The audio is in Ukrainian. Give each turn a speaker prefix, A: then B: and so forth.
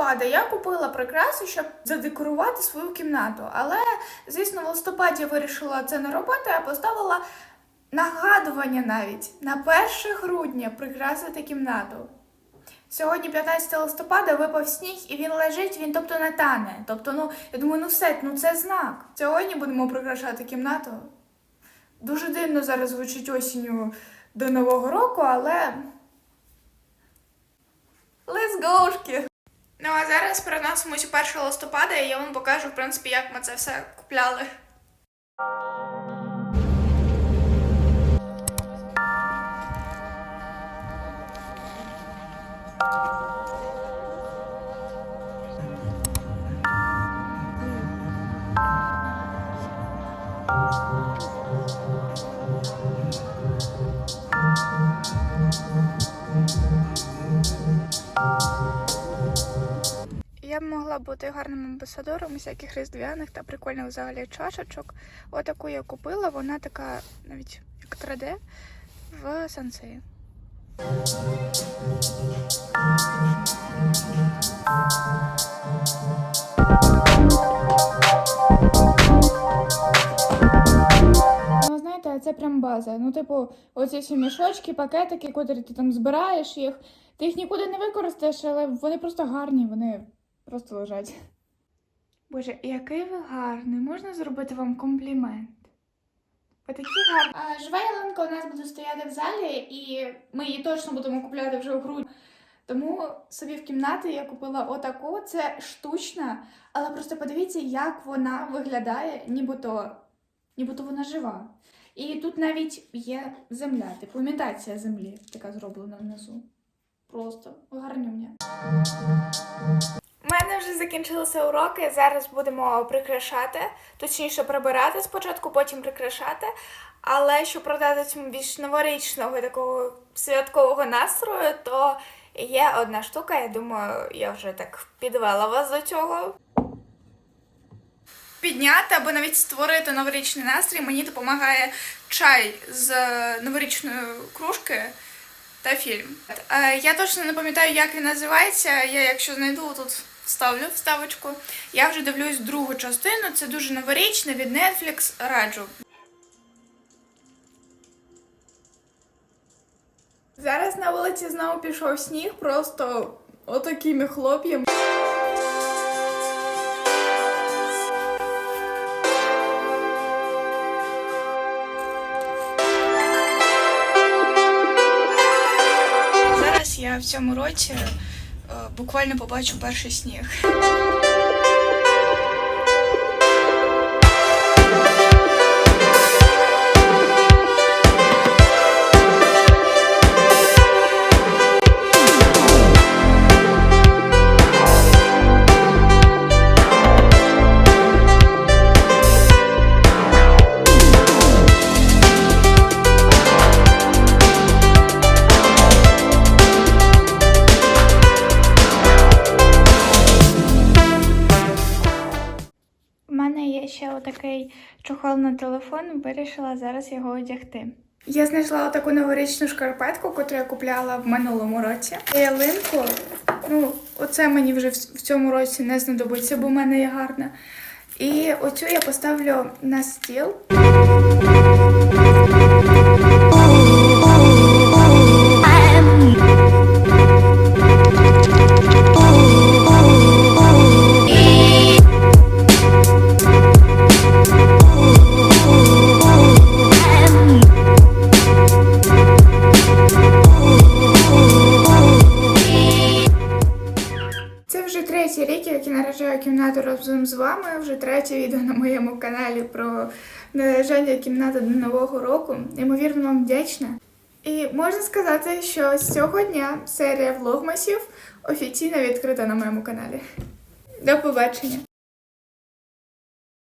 A: листопада я купила прикраси, щоб задекорувати свою кімнату. Але, звісно, в листопаді я вирішила це не робити, а поставила нагадування навіть на 1 грудня прикрасити кімнату. Сьогодні 15 листопада випав сніг і він лежить, він тобто не тане. Тобто, ну, я думаю, ну все, ну це знак. Сьогодні будемо прикрашати кімнату. Дуже дивно зараз звучить осінню до Нового року, але. Let's go! Ну а зараз переносимось у 1 листопада, і я вам покажу, в принципі, як ми це все купляли. Бути гарним амбасадором всяких різдвяних та прикольних взагалі чашечок. Отаку я купила, вона така навіть як 3D в сенсеї. Ну, знаєте, це прям база. Ну, типу, оці всі мішочки, пакетики, котрі ти там збираєш їх. Ти їх нікуди не використаєш, але вони просто гарні, вони просто лежать. Боже, який ви гарний! Можна зробити вам комплімент? Ви такі гарні. А, жива ялинка у нас буде стояти в залі, і ми її точно будемо купляти вже у грудні. Тому собі в кімнаті я купила отаку. Це штучна, але просто подивіться, як вона виглядає, нібито, нібито вона жива. І тут навіть є земля, типу імітація землі, така зроблена внизу. Просто гарнюня. У мене вже закінчилися уроки. Зараз будемо прикрашати, точніше прибирати спочатку, потім прикрашати. Але щоб продати цьому більш новорічного такого святкового настрою, то є одна штука. Я думаю, я вже так підвела вас до цього. Підняти або навіть створити новорічний настрій мені допомагає чай з новорічної кружки та фільм. Е, Я точно не пам'ятаю, як він називається. Я, якщо знайду, тут вставлю вставочку. Я вже дивлюсь другу частину. Це дуже новорічне від Netflix. Раджу. Зараз на вулиці знову пішов сніг, просто отакими хлоп'ями. Я в цьому році е, буквально побачу перший сніг. Ще отакий чохол на телефон, вирішила зараз його одягти. Я знайшла отаку новорічну шкарпетку, яку я купляла в минулому році. Ялинку. Ну, оце мені вже в цьому році не знадобиться, бо в мене є гарна. І оцю я поставлю на стіл. Як кімнату разом з вами. Вже третє відео на моєму каналі про належання кімнати до Нового року. Ймовірно, вам вдячна. І можна сказати, що з цього дня серія влогмасів офіційно відкрита на моєму каналі. До побачення!